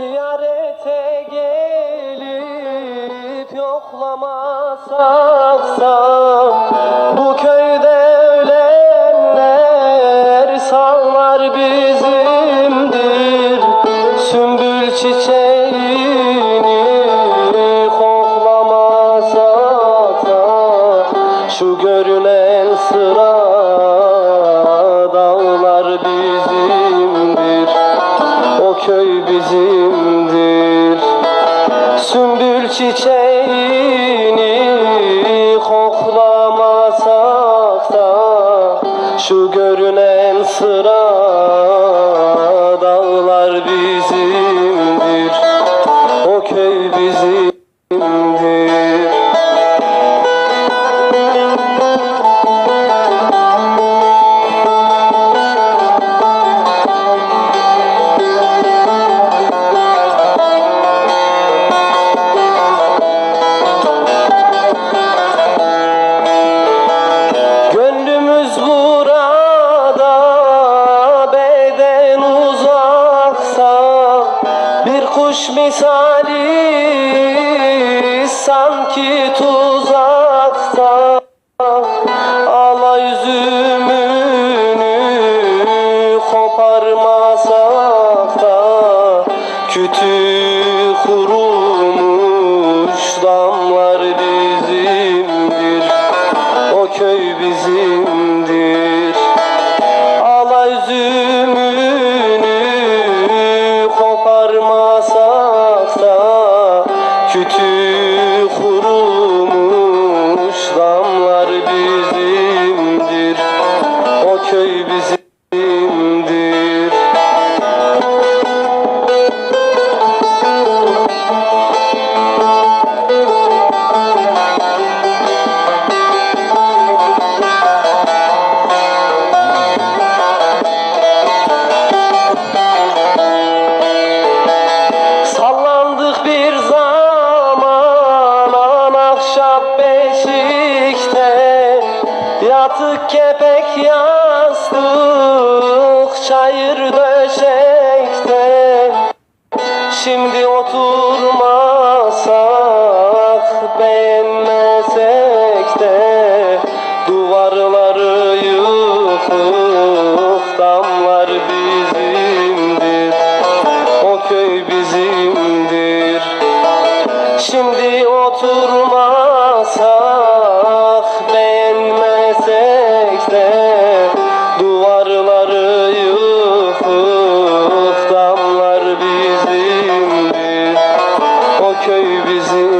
Ziyarete gelip yoklamasak Bu köyde ölenler sanlar bizimdir. Sümbül çiçeğini Şu görünen sıra Sümbül Kuş misali sanki tuzakta. Ala üzümünü koparmasak da Kütü kurumuş damlar bizimdir. O köy bizimdir Yatık kepek yastık de Duvarları yıkık damlar bizimdir. O köy bizimdir